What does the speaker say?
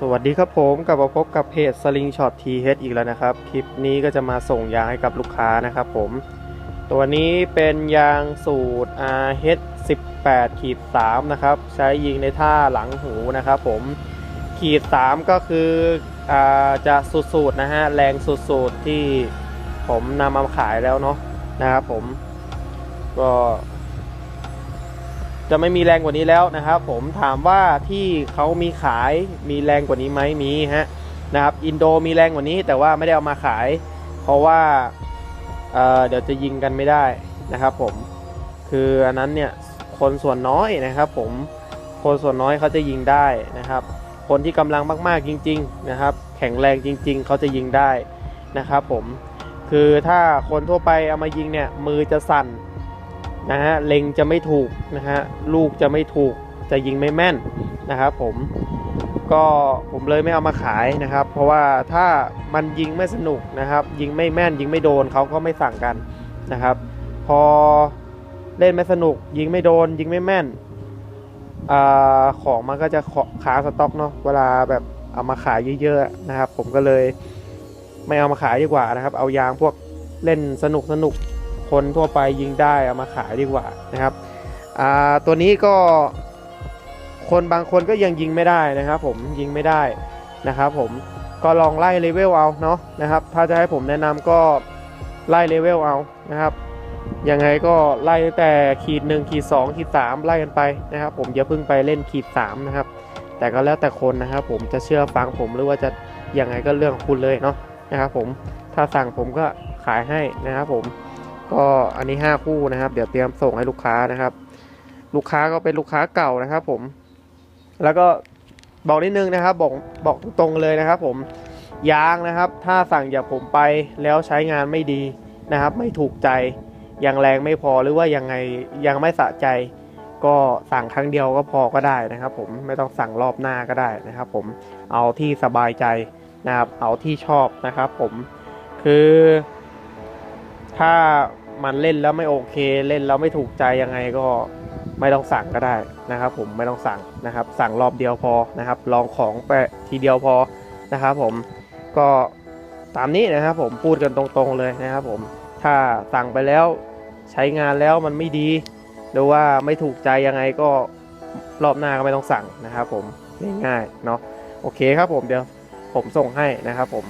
สวัสดีครับผมกลับมาพบกับเพจ Sling Shot TH อีกแล้วนะครับ คลิปนี้ก็จะมาส่งยางให้กับลูกค้านะครับผม ตัวนี้เป็นยางสูตร RH 18ขีด3นะครับ ใช้ยิงในท่าหลังหูนะครับผม ขีด 3 ก็คืออจะสุดๆนะฮะ แรงสุดๆที่ผมนำมาขายแล้วเนาะนะครับผม ก็ จะไม่มีแรงกว่านี้แล้วนะครับ ผมถามว่าที่เขามีขายมีแรงกว่านี้ไหมมีฮะนะครับอินโดมีแรงกว่านี้แต่ว่าไม่ได้เอามาขาย เพราะว่าเเดี๋ยวจะยิงกันไม่ได้นะครับ ผมคืออันนั้นเนี่ยคนส่วนน้อยนะครับ ผมคนส่วนน้อยเขาจะยิงได้นะครับ คนที่กำลังมากๆจริง ๆนะครับ แข็งแรงจริง ๆเขาจะยิงได้นะครับ ผมคือถ้าคนทั่วไปเอามายิงเนี่ยมือจะสั่น นะฮะเล็งจะไม่ถูกนะฮะลูกจะไม่ถูกจะยิงไม่แม่นนะครับผมก็ผมเลยไม่เอามาขายนะครับ เพราะว่าถ้ามันยิงไม่สนุกนะครับ ยิงไม่แม่น ยิงไม่โดนเขาก็ไม่สั่งกันนะครับ พอเล่นไม่สนุก ยิงไม่โดน ยิงไม่แม่นอาของมันก็จะขาสต็อกเนาะเวลาแบบเอามาขายเยอะๆนะครับ ผมก็เลยไม่เอามาขายดีกว่านะครับ เอายางพวกเล่นสนุกสนุก คนทั่วไปยิงได้เอามาขายดีกว่านะครับตัวนี้ก็คนบางคนก็ยังยิงไม่ได้นะครับ ผมยิงไม่ได้นะครับ ผมก็ลองไล่เลเวลเอาเนาะนะครับ ถ้าจะให้ผมแนะนำก็ไล่เลเวลเอานะครับยังไงก็ไล่แต่ขีด1ขีด2ขีด3ไล่กันไปนะครับ ผมอย่าเพิ่งไปเล่นขีด3นะครับ แต่ก็แล้วแต่คนนะครับ ผมจะเชื่อฟังผมหรือว่าจะยังไงก็เรื่องคุณเลยเนาะนะครับ ผมถ้าสั่งผมก็ขายให้นะครับ ผม ก็อันนี้ 5 คู่นะครับ เดี๋ยวเตรียมส่งให้ลูกค้านะครับ ลูกค้าก็เป็นลูกค้าเก่านะครับ ผม แล้วก็บอกนิดนึงนะครับ บอกบอกตรงเลยนะครับ ผมยางนะครับ ถ้าสั่งจากผมไปแล้วใช้งานไม่ดีนะครับ ไม่ถูกใจยังแรงไม่พอหรือว่ายังไงยังไม่สะใจ ก็สั่งครั้งเดียวก็พอก็ได้นะครับ ผมไม่ต้องสั่งรอบหน้าก็ได้นะครับ ผมเอาที่สบายใจนะครับ เอาที่ชอบนะครับ ผมคือ ถ้ามันเล่นแล้วไม่โอเคเล่นแล้วไม่ถูกใจยังไงก็ไม่ต้องสั่งก็ได้นะครับ ผมไม่ต้องสั่งนะครับ สั่งรอบเดียวพอนะครับ ลองของไปทีเดียวพอนะครับ ผมก็ตามนี้นะครับ ผมพูดกันตรงๆเลยนะครับ ผมถ้าสั่งไปแล้วใช้งานแล้วมันไม่ดี หรือว่าไม่ถูกใจยังไงก็รอบหน้าก็ไม่ต้องสั่งนะครับ ผมง่ายๆเนาะโอเคครับผมเดี๋ยวผมส่งให้นะครับ ผม